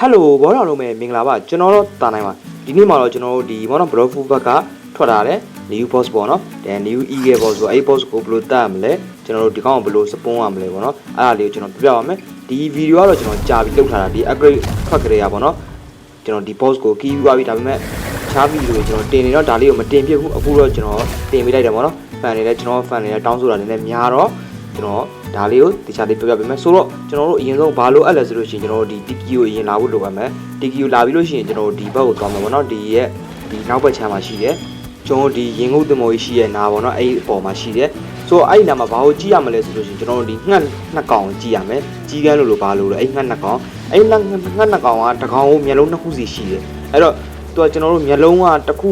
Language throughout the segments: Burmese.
ဟယ်လိုဘောတော်လုံးမဲ့မင်္ဂလာပါကျွန်တော်တို့တာနိုင်ပါဒီနေ့မှာတော့ကျွန်တော်တို့ဒီမော်နော်ဘလော့ဖူဘက်ကထွက်လာတဲ့ new boss ပေါ့နော်ဒါ new eagle boss ဆိုအဲ့ boss ကိုဘယ်လိုတတ်ရမလဲကျွန်တော်တို့ဒီကောင်ကိုဘယ်လိုစပွန်းရမလဲပေါ့နော်အဲ့ဒါလေးကိုကျွန်တော်ပြပြပါမယ်ဒီဗီဒီယိုကတော့ကျွန်တော်ကြာပြီးလုပ်ထားတာဒီ upgrade ထွက်ကြရပါတော့ကျွန်တော်ဒီ boss ကို key ယူသွားပြီဒါပေမဲ့ချားဗီဒီယိုကျွန်တော်တင်နေတော့ဒါလေးကိုမတင်ပြဘူးအခုတော့ကျွန်တော်တင်ပေးလိုက်တယ်ပေါ့နော် fan တွေလည်းကျွန်တော် fan တွေလည်းတောင်းဆိုတာနည်းနည်းများတော့ကျွန်တော် ဒါလေးကိုတခြားလေးပြပြပေးမယ်ဆိုတော့ကျွန်တော်တို့အရင်ဆုံးဘာလို့အပ်လဲဆိုလို့ရှိရင်ကျွန်တော်တို့ဒီ TQ ကိုအရင်လာဖို့လိုပါမယ် TQ လာပြီးလို့ရှိရင်ကျွန်တော်တို့ဒီဘက်ကိုသွားမှာပေါ့နော်ဒီရဲ့ဒီနောက်ဘက်ခြမ်းမှာရှိတယ်ကျွန်တော်တို့ဒီရင်ငုတ်သမော်ကြီးရှိရဲ့နာပေါ့နော်အဲ့ဒီအပေါ်မှာရှိတယ်ဆိုတော့အဲ့ဒီနာမှာဘာကိုကြည့်ရမလဲဆိုလို့ရှိရင်ကျွန်တော်တို့ဒီငှက်နှစ်ကောင်ကိုကြည့်ရမယ်ကြီးကန်းလို့လို့ဘာလို့လဲအဲ့ငှက်နှစ်ကောင်အဲ့ငှက်ငှက်နှစ်ကောင်ကတစ်ကောင်ကိုမျက်လုံးနှစ်ခုစီရှိတယ်အဲ့တော့သူကကျွန်တော်တို့မျက်လုံးကတစ်ခု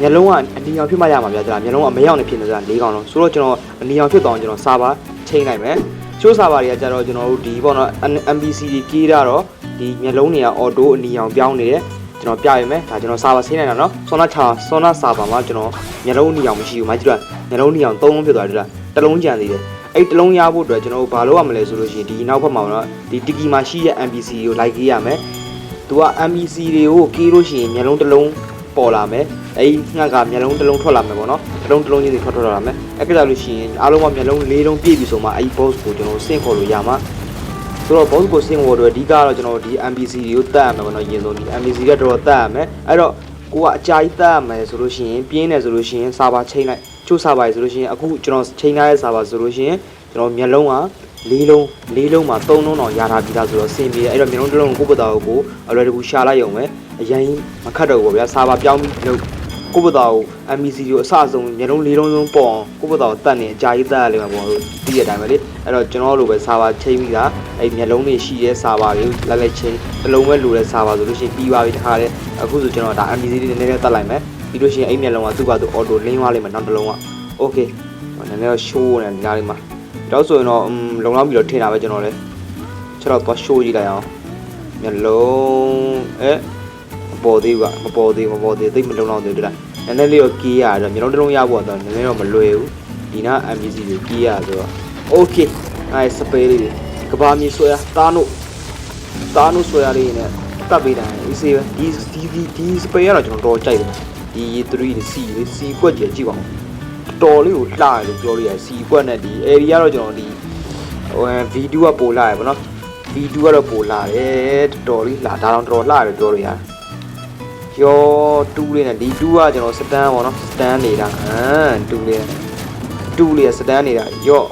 မျက်လုံးကအနီရောင်ဖြစ်မှရမှာဗျာဒါမျက်လုံးကမရောင်နေဖြစ်နေတာ၄ကောင်လုံးဆိုတော့ကျွန်တော်အနီရောင်ဖြစ်သွားအောင်ကျွန်တော်စာပါ ချိန်လိုက်မယ်ချိုးစာပါတွေကကြတော့ကျွန်တော်တို့ဒီပေါ့နော် MBC တွေကေးတာတော့ဒီမျက်လုံးတွေကအော်တိုအနီရောင်ပြောင်းနေတယ်ကျွန်တော်ပြရမယ်ဒါကျွန်တော်စာပါဆင်းနေတာနော်ဆောနာချာဆောနာစာပါမှာကျွန်တော်မျက်လုံးအနီရောင်မရှိဘူးမကြည့်တော့မျက်လုံးအနီရောင်၃လုံးဖြစ်သွားတယ်လားတစ်လုံးကြံသေးတယ်အဲ့တစ်လုံးရဖို့အတွက်ကျွန်တော်တို့ဘာလုပ်ရမလဲဆိုလို့ရှိရင်ဒီနောက်ဘက်မှာတော့ဒီတကီမှာရှိတဲ့ MBC ကိုလိုက်ကေးရမယ်သူက MBC တွေကိုကေးလို့ရှိရင်မျက်လုံးတစ်လုံးပေါ်လာမယ်အဲ့ငှက်ကမျက်လုံးတစ်လုံးထွက်လာမယ်ပေါ့နော်တစ်လုံးတစ်လုံးချင်းစီထွက်ထွက်လာမယ် အဲ့ကြလို့ရှိရင်အားလုံးကမျက်လုံး၄လုံးပြည့်ပြီဆိုမှအဲ့ boss ကိုကျွန်တော်ဆင့်ခေါ်လို့ရမှာဆိုတော့ boss ကိုဆင့်ခေါ်တော့အဓိကတော့ကျွန်တော်ဒီ MBC တွေကိုတတ်ရမယ်ပေါ့နော်ရင်ဆုံးဒီ MBC ကတော်တော်တတ်ရမယ်အဲ့တော့ကိုကအကြာကြီးတတ်ရမယ်ဆိုလို့ရှိရင်ပြင်းတယ်ဆိုလို့ရှိရင်စာပါချိန်လိုက်ချိုးစာပါရဆိုလို့ရှိရင်အခုကျွန်တော်ချိန်ထားတဲ့စာပါဆိုလို့ရှိရင်ကျွန်တော်မျက်လုံးကလေးလုံးလေးလုံးမှာသုံးလုံးတော့ရထားပြီးသားဆိုတော့စင်ပြီးအဲ့တော့မျက်လုံးတစ်လုံးကိုကိုယ့်ဘက်သားကိုအလွယ်တကူရှာလိုက်ရုံပဲအရင်မခတ်တော့ဘူးဗျာစာပါပြောင်းပြီးလုပ် ကိုယ့်ဘက်သားကို MBC ကိုအစအဆုံးမျက်လုံးလေးလုံးလုံးပေါ့အောင်ကိုယ့်ဘက်သားကိုတတ်နေအကြာကြီးတတ်ရလိမ့်မယ်ပေါ့လို့သိတဲ့အတိုင်းပဲလေအဲ့တော့ကျွန်တော်လိုပဲစာပါချိန်ပြီးသားအဲ့မျက်လုံးတွေရှိတဲ့စာပါတွေလက်လက်ချင်းတစ်လုံးပဲလိုတဲ့စာပါဆိုလို့ရှိရင်ပြီးသွားပြီတခါလေအခုဆိုကျွန်တော်ဒါ MBC တွေနည်းနည်းတတ်လိုက်မယ်ပြီးလို့ရှိရင်အဲ့မျက်လုံးကသူ့ဘာသူ auto လင်းသွားလိမ့်မယ်နောက်တစ်လုံးက okay နည်းနည်းတော့ show နေဒီနားလေးမှာတော့ဆိုရင်တော့လုံလောက်ပြီးတော့ထင်တာပဲကျွန်တော်လည်းချက်တော့သွား show ကြည့်လိုက်အောင်မျက်လုံးအဲမ ပေါ်သေးဘူးကမပေါ်သေးမပေါ်သေးသိမလုံလောက်သေးဘူးလားနည်းနည်းလေးတော့ကြီးရတော့မျက်လုံးတစ်လုံးရဖို့တော့နည်းနည်းတော့မလွယ်ဘူးဒီနာ MPC ကိုကြီးရဆိုတော့ okay အဲစပယ်လေးတွေကဘာမြေဆွဲတားနို့တားနို့ဆွဲရလေးနဲ့တတ်ပေးတာအေးစေးပဲဒီဒီဒီဒီစပယ်ကတော့ကျွန်တော်တော့ကြိုက်တယ်ဒီ3ဒီ C လေး C ကွက်ကြည့်ကြည့်ပါဦးတော်လေးကိုလှရတယ်လို့ပြောလို့ရတယ်စီကွက်နဲ့ဒီ area ကတော့ကျွန်တော်ဒီဟိုဗီဒီယိုကပိုလှရပါတော့ဗီဒီယိုကတော့ပိုလှတယ်တော်လေးလှဒါတော့တော်လှရတယ်ပြောလို့ရတယ် ရောတူးလေးနဲ့ဒီတူးကကျွန်တော်စတန်ပေါ့နော်စတန်နေတာဟမ်တူးလေးတူးလေးစတန်နေတာရော့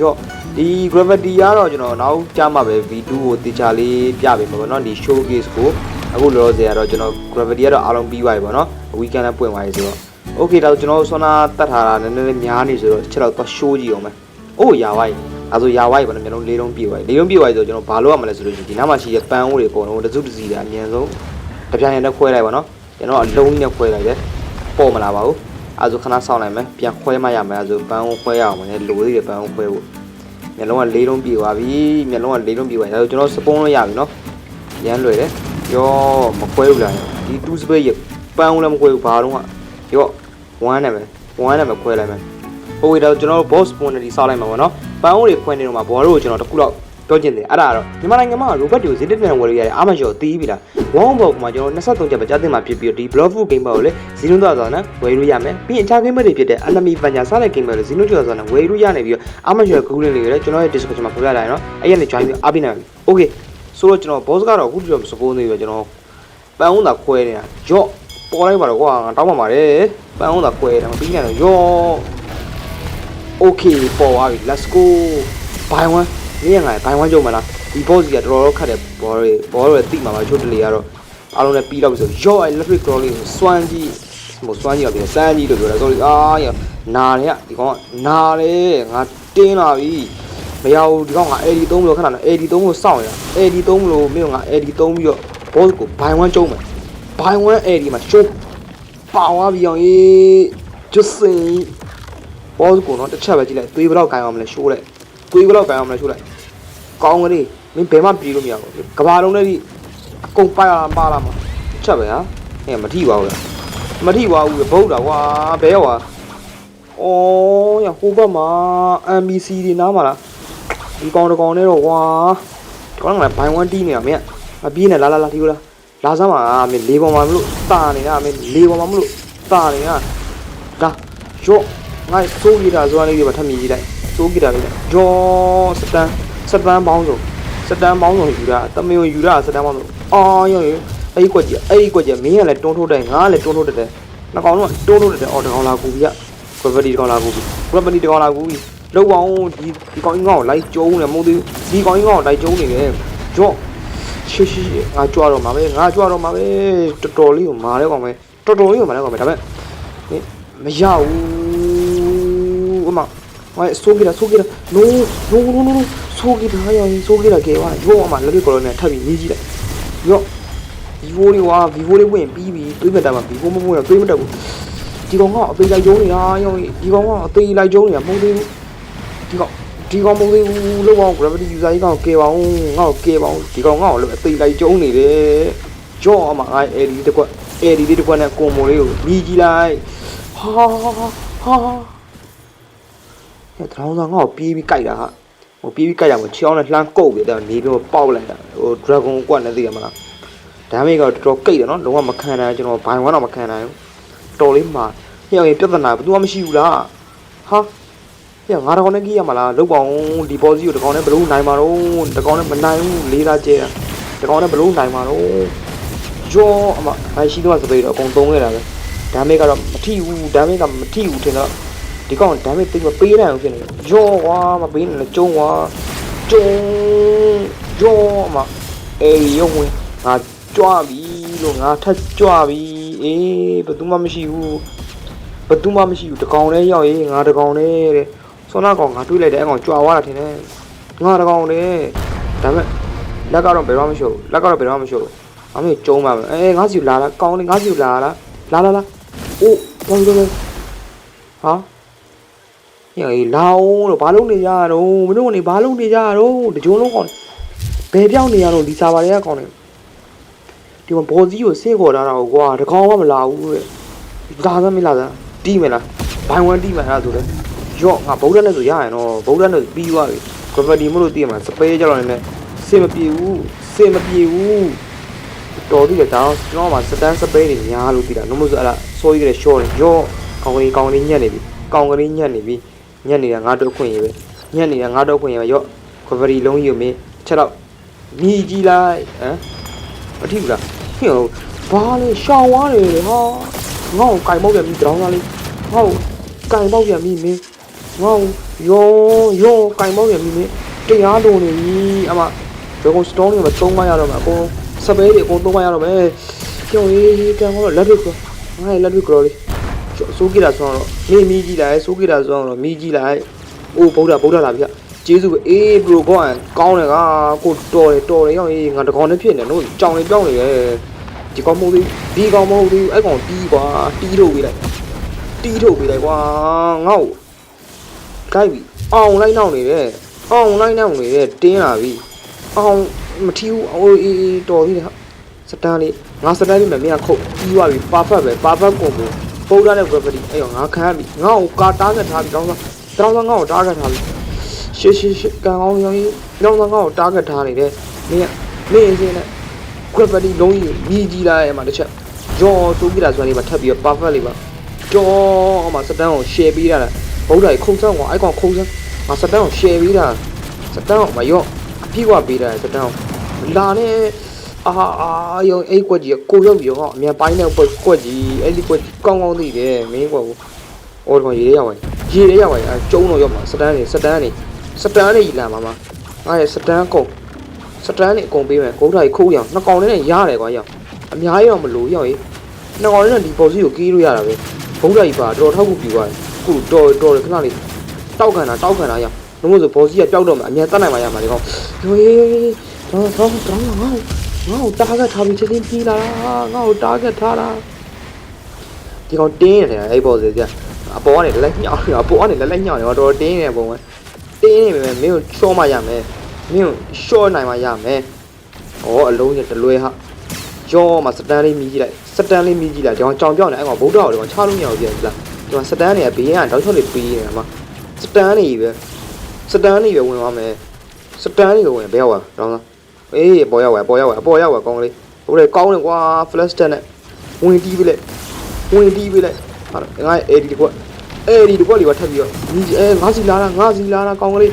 ရော့ဒီ gravity ကတော့ကျွန်တော်နောက်ကြားမှာပဲ V2 ကိုတေချာလေးပြပေးမှာပေါ့နော်ဒီ showcase ကိုအခုလောလောဆယ်ကတော့ကျွန်တော် gravity ကတော့အားလုံးပြီးသွားပြီပေါ့နော် weekend လည်းပွင့်သွားပြီဆိုတော့ okay ဒါဆိုကျွန်တော်ဆွမ်းနာတတ်ထားတာနည်းနည်းများနေဆိုတော့ချက်တော့သွား show ကြည့်အောင်မယ်အိုးရာဝိုင်းအဲဆိုရာဝိုင်းပေါ့နော်မျိုးလုံး၄လုံးပြည့်သွားပြီ၄လုံးပြည့်သွားပြီဆိုတော့ကျွန်တော်ဘာလုပ်ရမလဲဆိုလို့ရှိရင်ဒီနားမှာရှိတဲ့ပန်းအိုးတွေအကုန်လုံးတစုတစီတာအမြန်ဆုံး တပြိုင်တည်းနဲ့ခွဲလိုက်ပါနော်။ကျွန်တော်အလုံးကြီးနဲ့ခွဲလိုက်တယ်။ပေါ်မလာပါဘူး။အဲဆိုခဏစောင့်လိုက်မယ်။ပြန်ခွဲမှရမယ်အဲဆိုပန်းအိုးခွဲရအောင်မယ်။လိုသေးတယ်ပန်းအိုးခွဲဖို့။မျိုးလုံးကလေးလုံးပြည့်သွားပြီ။မျိုးလုံးကလေးလုံးပြည့်သွားပြီ။အဲဆိုကျွန်တော်စပွန်းလို့ရပြီနော်။ရမ်းလွယ်တယ်။ရောမခွဲဘူးလား။ဒီ2 space ရပန်းအိုးလည်းမခွဲဘူးဘာလုံးကရောဝမ်းနဲ့ပဲဝမ်းနဲ့ပဲခွဲလိုက်မယ်ဟိုတော့ကျွန်တော်တို့ boss quantity စောက်လိုက်မှာပေါ့နော်ပန်းအိုးတွေခွဲနေတော့မှာဘော်တို့ကိုကျွန်တော်တခုတော့ ပြောချင်တယ်အဲ့ဒါကတော့မြန်မာနိုင်ငံမှာ robot တွေကိုဈေးတက်ပြန်ဝယ်လို့ရတယ်အားမလျော်သေးပြီလားဝမ်ဘောက်မှာကျွန်တော်23ချက်ပဲကြားသိမှာဖြစ်ပြီးတော့ဒီ block food game ဘော်ကိုလည်းဇီနိုတော့ဆိုတော့ဝယ်လို့ရမယ်ပြီးရင်အခြား game တွေဖြစ်တဲ့ enemy panja စတဲ့ game ဘော်လည်းဇီနိုကျော်ဆိုတော့ဝယ်လို့ရနေပြီးတော့အားမလျော် Google တွေလည်းကျွန်တော်ရဲ့ Discord မှာဖော်ပြလိုက်နော်အဲ့ရနေ join ပြီးအားပေးနိုင်မယ် okay ဆိုတော့ကျွန်တော် boss ကတော့အခုကြော် support နေပြီးတော့ကျွန်တော်ပန်းအိုးသာခွဲနေတာရော့ပေါ်လိုက်ပါတော့ကွာငါတောင်းပါပါတယ်ပန်းအောင်သာကွဲတယ်မပြီးနိုင်တော့ယော Okay ပေါ်သွားပြီ let's go ဘိုင်ဝ မ်မင်းငါဘိုင်ဝမ်ကြုံမလားဒီ boss ကြီးကတော်တော်ခတ်တယ်ဘော်တွေဘော်တွေတိမှာပါချို့တလေကတော့အားလုံးလည်းပြီးတော့ပြီဆိုယော electric crawl လေးကိုစွမ်းကြီးဟိုစွမ်းကြီးတော့ပြန်စမ်းကြီးလို့ပြောတယ် sorry အာရနာတယ်ကဒီကောင်ကနာတယ်ငါတင်းလာပြီမရဘူးဒီကောင်က AD 3လို့ခဏနော် AD 3လို့စောင့်ရ AD 3လို့မင်းက AD 3ပြီးတော့ boss ကိုဘိုင်ဝမ်ကြုံမယ်ဘိုင်ဝမ် AD မှာ show ပါသွားပြီအောင်ရေးကျွတ်စင်ဘောစကိုတော့တစ်ချက်ပဲကြည့်လိုက်သွေးဘယ်တော့ကိုင်းအောင်မလဲရှိုးလိုက် သွေးဘယ်တော့ကိုင်းအောင်မလဲရှိုးလိုက်ကောင်းကလေးမင်းဘယ်မှပြေးလို့မရဘူးကဘာလုံးလေးဒီအကုန်ပါလာပါလာမှာတစ်ချက်ပဲဟာဟဲ့မထိပါဘူးလားမထိပါဘူးဘုတ်တာကွာဘဲရောအော်ရဟိုဘက်မှာ MBC တွေနားမှာလားဒီကောင်တကောင်နဲ့တော့ကွာဒီကောင်ကဘိုင်ဝမ်တီးနေတာမင်းအပြေးနေလာလာလာဒီကိုလာလာစမ်းပါမင်းလေးပေါ်မှာမလို့တာနေတာမင်းလေးပေါ်မှာမလို့တာနေတာဒါရော့ငါစိုးကြီးတာဇွမ်းလေးတွေပါထပ်မြည်ကြည့်လိုက် စိုးကြီးတာလေးရော့စတန်စတန်ပေါင်းစုံစတန်ပေါင်းစုံယူတာတမယုံယူတာစတန်ပေါင်းစုံအော်ရော့အဲ့ဒီကွက်ကြီးအဲ့ဒီကွက်ကြီးမင်းကလည်းတွန်းထုတ်တယ်ငါကလည်းတွန်းထုတ်တယ်နှကောင်တော့တွန်းထုတ်တယ်အော်တကောင်လာကူပြီက gravity တကောင်လာကူပြီ gravity တကောင်လာကူပြီလောက်အောင်ဒီဒီကောင်ကြီးငါ့ကိုလိုက်ကျုံးနေမဟုတ်သေးဒီကောင်ကြီးငါ့ကိုလိုက်ကျုံးနေတယ်ရော့ရှိရှိငါကြွတော့မှာပဲငါကြွတော့မှာပဲတော်တော်လေးကိုမာလဲကောင်ပဲတော်တော်လေးကိုမာလဲကောင်ပဲဒါပေမဲ့မရဘူးအမ ဟိုဆိုးကြတာဆိုးကြတာ no no no no ဆိုးကြတာရရင်ဆိုးကြတာကဲပါရောအမလက်ပြကော်နဲ့ထပ်ပြီးမြည်ကြည့်လိုက်ရော vivo လေးကွာ vivo လေးဝင်ပြီးပြီတွေးမတက်မှာ vivo မဝင်တော့တွေးမတက်ဘူးဒီကောင်ကအသေးလိုက်ကျုံးနေတာရောဒီကောင်ကအသေးလိုက်ကျုံးနေတာမဟုတ်သေးဘူးဒီကောင်ဒီကောင်မဟုတ်သေးဘူးလောက်အောင် gravity user ကြီးကောင်ကဲပါအောင်ငါ့ကိုကဲပါအောင်ဒီကောင်ငါ့ကိုလည်းအသေးလိုက်ကျုံးနေတယ်ကြော့အမငါ AD တစ်ကွက် AD လေးတစ်ကွက်နဲ့ကွန်မိုလေးကိုမြည်ကြည့်လိုက်ဟာဟာ ဟဲ့တောင်းစားငါ့ကိုပြေးပြီးကြိုက်တာဟာဟိုပြေးပြီးကြိုက်ရမှာချောင်းနဲ့လှမ်းကုတ်ပြီးတော့နေပြီးပေါက်လိုက်တာဟို dragon ကွက်နဲ့သိရမလားဒါမေကတော့တော်တော်ကိတ်တယ်နော်လုံးဝမခံနိုင်ကျွန်တော်ဘိုင်ဝမ်းတော့မခံနိုင်ဘူးတော်လေးမှာညောင်ရင်ပြဿနာဘယ်သူမှမရှိဘူးလားဟာညငါတကောင်နဲ့ကြီးရမှာလားလုတ်ပေါအောင်ဒီပေါ်စီကိုတကောင်နဲ့ဘလို့နိုင်မှာတော့တကောင်နဲ့မနိုင်ဘူးလေးသားကျဲတာတကောင်နဲ့ဘလို့နိုင်မှာတော့ကြောအမငါရှိတော့စပိတ်တော့အကုန်သုံးခဲ့တာပဲဒါမေကတော့မထိဘူးဒါမေကမထိဘူးထင်တော့ ဒီကောင်ဒါမေတိတ်မပေးနိုင်ဘူးဖြစ်နေတယ်ကြောကွာမပေးနိုင်လဲကျုံကွာကျုံကြောအမအေးရုံဝင်ငါကြွားပြီလို့ငါထက်ကြွားပြီအေးဘယ်သူမှမရှိဘူးဘယ်သူမှမရှိဘူးတကောင်လေးရောက်ရေးငါတကောင်လေးတဲ့ဆောနာကောင်ငါတွေးလိုက်တယ်အကောင်ကြွားသွားတာထင်တယ်ငါတကောင်လေးဒါပေမဲ့လက်ကတော့ဘယ်တော့မှမရှိဘူးလက်ကတော့ဘယ်တော့မှမရှိဘူးအမေကျုံးပါမယ်အေးငါစီလာလားကောင်းလေးငါစီလာလားလာလာလာအိုးကောင်းတယ်ဟာ ညေးလာအောင်လို့ဘာလုပ်နေကြရတော့မင်းတို့ကနေဘာလုပ်နေကြရတော့တကြုံလုံးကောင်ဘယ်ပြောင်းနေရတော့ဒီစာပါတွေကကောင်းတယ်ဒီမှာဘော်စီကိုဆင်းခေါ်ထားတာကိုကွာတကောင်မှမလာဘူးတဲ့လာသမ်းမလားသမ်းတီးမယ်လားဘိုင်ဝမ်တီးမယ်အဲ့ဒါဆိုလေရော့ငါဗုဒ္ဓနဲ့ဆိုရရင်တော့ဗုဒ္ဓနဲ့ပြီးသွားပြီ gravity မလို့တီးမှာစပယ်ကြတော့လည်းစင်မပြေဘူးစင်မပြေဘူးတော်သေးတယ်ဒါတော့ကျွန်တော်မှစတန်းစပယ်တွေညားလို့တီးတာနှမို့ဆိုအဲ့ဒါစိုးရိမ်ကြတဲ့ short ရော့ကောင်ကလေးကောင်ကလေးညက်နေပြီကောင်ကလေးညက်နေပြီ ညက်နေတာငါတို့အခွင့်ရေးပဲညက်နေတာငါတို့အခွင့်ရေးပဲရော့ gravity လုံးကြီးကိုမင်းချက်တော့မြည်ကြည့်လိုက်ဟမ်မထိဘူးလားဟင်ဘာလဲရှောင်းသွားတယ်လေဟာငါ့ကိုကင်ပေါက်ပြန်ပြီးတောင်းသားလေးငါ့ကိုကင်ပေါက်ပြန်ပြီးမင်းငါ့ကိုယောယောကင်ပေါက်ပြန်ပြီးမင်းတရားလုံးနေပြီအမ Dragon Stone တွေမှာသုံးမရတော့မှာအကုန်စပယ်တွေအကုန်သုံးမရတော့မယ်ကျောင်းရေးကံတော့လက်တွေကငါ့ရဲ့လက်တွေကလေး စိုးကြည့်တာဆိုတော့နေမီးကြည့်လိုက်စိုးကြည့်တာဆိုတော့မီးကြည့်လိုက်အိုးဗုဒ္ဓဗုဒ္ဓလာပြီကျေးဇူးပဲအေးဘရိုကောကောင်းတယ်ကကိုတော်တယ်တော်တယ်ရောက်ရေးငါတကောင်နဲ့ဖြစ်နေတော့ကြောင်နေပြောင်းနေရဲ့ဒီကောင်မဟုတ်သေးဒီကောင်မဟုတ်သေးအဲ့ကောင်တီးကွာတီးထုတ်ပေးလိုက်တီးထုတ်ပေးလိုက်ကွာငါ့ကိုကြိုက်ပြီအောင်လိုက်နောက်နေတယ်အောင်လိုက်နောက်နေတယ်တင်းလာပြီအောင်မထီးဘူးအိုးအေးအေးတော်ပြီလေစတန်လေးငါစတန်လေးမင်းကခုတ်ပြီးသွားပြီပါဖက်ပဲပါဖက်ကုန်ဘူး ပုံရတဲ့ gravity အဲ့ရောငါခံရပြီငါ့ကိုကာတားနဲ့ထားပြီးတောင်းသားတောင်းသားငါ့ကိုတားခဲ့ထားပြီရှေ့ရှေ့ရှေ့ကံကောင်းရောင်းကြီးလောင်းသားကောက်တားဂက်ထားနေတယ်မင်းကမင်းအစင်းနဲ့ gravity လုံးကြီးမြည်ကြီးလာရဲ့မှာတစ်ချက်ကြောဆိုးကြည့်တာဆိုရင်ဒီမှာထပ်ပြီးတော့ perfect လေးပါကြောအမစတန်ကို share ပေးတာဗုဒ္ဓကြီးခုံစမ်းကွာအဲ့ကောင်ခုံစမ်းငါစတန်ကို share ပေးတာစတန်ကိုမရော့အပြည့်ကပေးတာစတန်ကိုလာနေ အာအာယောအဲ့ကွက်ကြီးကိုရောက်ပြီးတော့အမြန်ပိုင်းတဲ့ကွက်ကြီးအဲ့ဒီကွက်ကြီးကောင်းကောင်းသိတယ်မင်းကွက်ကိုအော်ဒီရေရောက်ဝင်ရေရေရောက်ဝင်အဲကျုံတော့ရောက်မှာစတန်းနေစတန်းနေစတန်းနေကြီးလာမှာမှာငါရဲ့စတန်းကုန်စတန်းနေအကုန်ပေးမယ်ဂုတ်ထားကြီးခိုးရအောင်နှစ်ကောင်လေးနဲ့ရတယ်ကွာရောက်အများကြီးတော့မလို့ရောက်ရေးနှစ်ကောင်လေးနဲ့ဒီပေါ်စီကိုကီးလို့ရတာပဲဂုတ်ထားကြီးပါတော်ထောက်ခုပြသွားတယ်ခုတော်တော်ခဏလေးတောက်ခံတာတောက်ခံတာရောက်လို့မို့ဆိုပေါ်စီကပျောက်တော့မှအများတတ်နိုင်မှရမှာဒီကောင်ဟေးတော့တော့တော့ ငါ့ငါ့ကိုတားကထားပြီးချက်ချင်းပြီးလာတာငါ့ကိုတားကထားတာဒီကောင်တင်းနေတယ်အဲ့ပေါ်စီကအပေါ်ကနေလက်ညှောင်းနေအပေါ်ကနေလက်လက်ညှောင်းနေတော့တော်တင်းနေပုံပဲတင်းနေပေမဲ့မင်းကိုချောမှရမယ်မင်းကိုရှော့နိုင်မှရမယ်ဩအလုံးကြီးတလွဲဟာကြောမှာစတန်လေးမြည်ကြည့်လိုက်စတန်လေးမြည်ကြည့်လိုက်ကျွန်တော်ကြောင်ပြောင်းနေအဲ့ကောင်ဗုဒ္ဓတော်တွေချားလို့မရဘူးပြန်လားကျွန်တော်စတန်တွေကဘေးကတောက်ချောက်လေးပေးနေတာမှာစတန်တွေပဲစတန်တွေပဲဝင်သွားမယ်စတန်တွေဝင်ဘယ်ရောက်သွားတော့အေး အပေါ်ရောက်ဝယ်အပေါ်ရောက်ဝယ်အပေါ်ရောက်ဝယ်ကောင်းကလေးဟိုလေကောင်းတယ်ကွာ flash တက်နဲ့ဝင်တီးပေးလိုက်ဝင်တီးပေးလိုက်ဟာငါအေဒီတကွအေဒီတကွလေးကထပ်ပြီးတော့ဒီအဲငါစီလာတာငါစီလာတာကောင်းကလေး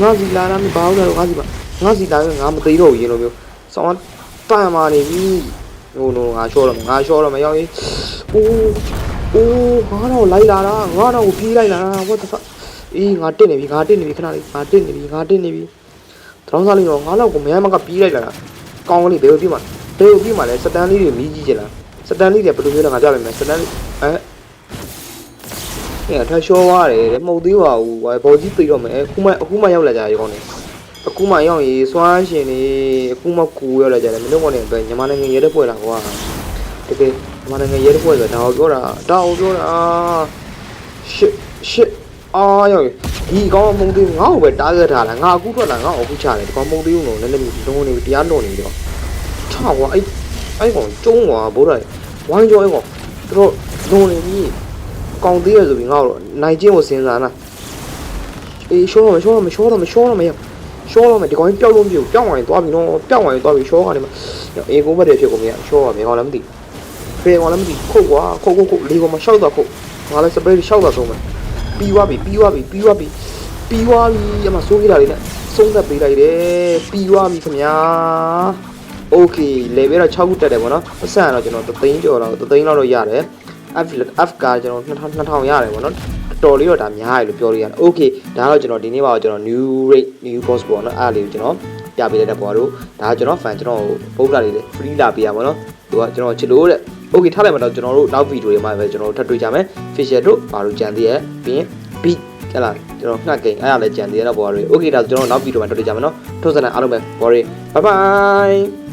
ငါစီလာတာမဘာလို့လဲငါစီပါငါစီလာရင်ငါမသိတော့ဘူးရင်လိုမျိုးဆောင်းတန်မာနေပြီဟိုနိုငါရှော့တော့ငါရှော့တော့မရောက်ရင်အိုးအိုးငါတော့လိုက်လာတာငါတော့ပြေးလိုက်လာတာ what the fuck အေးငါတက်နေပြီငါတက်နေပြီခဏလေးငါတက်နေပြီငါတက်နေပြီ တောင်းစားလေးတော့ငါလောက်ကိုမရမကပြေးလိုက်လာတာကောင်းကလေးဘယ်လိုပြေးမှာဘယ်လိုပြေးမှာလဲစတန်လေးတွေမြည်ကြီးချင်လားစတန်လေးတွေဘယ်လိုမျိုးလဲငါကြားလိုက်မယ်စတန်လေးအဲအဲထရှောသွားတယ်တဲ့မဟုတ်သေးပါဘူးဟိုဘောကြီးပြေးတော့မယ်အခုမှအခုမှရောက်လာကြရေကောင်းနေအခုမှရောက်ရေစွမ်းရှင်နေအခုမှကူရောက်လာကြတယ်မင်းတို့ကနေပဲညီမနိုင်ငံရဲတဲ့ပွဲလာကွာတကယ်ညီမနိုင်ငံရဲတဲ့ပွဲဆိုတာဒါကိုပြောတာဒါကိုပြောတာရှစ်ရှစ်အာရောက် ဒီကောင်းမုံသေးငါ့ကိုပဲတားခဲ့ထားတာငါအခုထွက်လာငါ့ကိုအခုချတယ်ဒီကောင်းမုံသေးဘူးလို့နည်းနည်းလုံးနေတရားလွန်နေတော့ချကွာအဲ့အဲ့ကောင်ကျုံးကွာဘိုးတော်ဝိုင်းကြောအဲ့ကောင်သူတို့လွန်နေပြီကောင်းသေးရဆိုပြီးငါ့ကိုနိုင်ချင်းကိုစဉ်းစားနာအေးရှောတော့မရှောတော့မရှောတော့မရှောတော့မရရှောတော့မဒီကောင်ပျောက်လို့မပြေဘူးပျောက်သွားရင်သွားပြီနော်ပျောက်သွားရင်သွားပြီရှောကနေမှာအေးကိုဘက်တည်းဖြစ်ကုန်ပြီရှောရမယ်ဟောလည်းမသိဖေးကောင်လည်းမသိခုတ်ကွာခုတ်ခုတ်ခုတ်လေးကောင်မရှောက်တော့ခုတ်ငါလည်းစပရေးရှောက်တော့ဆုံးမယ် ပြီးသွားပြီပြီးသွားပြီပြီးသွားပြီပြီးသွားပြီအမစိုးကြီးတာလေးနဲ့ဆုံးသက်ပေးလိုက်တယ်ပြီးသွားပြီခင်ဗျာโอเค level တော့6ခုတက်တယ်ပေါ့နော်ပတ်စံတော့ကျွန်တော်3သိန်းကျော်တော့3သိန်းလောက်တော့ရတယ် F F ကကျွန်တော်2000 2000ရတယ်ပေါ့နော်တော်လေးတော့ဒါများတယ်လို့ပြောလို့ရတယ် okay ဒါတော့ကျွန်တော်ဒီနေ့ပါတော့ကျွန်တော် new rate new boss ပေါ့နော်အားလေးကိုကျွန်တော်ပြပေးလိုက်တဲ့ပေါ်တော့ဒါကကျွန်တော် fan ကျွန်တော်ပုတ်လာလေးလေ free လာပေးရပါတော့သူကကျွန်တော်ချစ်လို့တဲ့ okay ထားလိုက်မှာတော့ကျွန်တော်တို့နောက်ဗီဒီယိုတွေမှာပဲကျွန်တော်တို့ထပ်တွေ့ကြမယ် facial တို့ဘာလို့ကြံသေးရဲ့ပြီးရင် beat ဟဲ့လားကျွန်တော်ငှက်ကိန်းအဲ့ဒါလည်းကြံသေးရတော့ဘော်ရီ okay ဒါဆိုကျွန်တော်နောက်ဗီဒီယိုမှာတွေ့ကြမယ်နော်ထုတ်စံအားလုံးပဲဘော်ရီ bye bye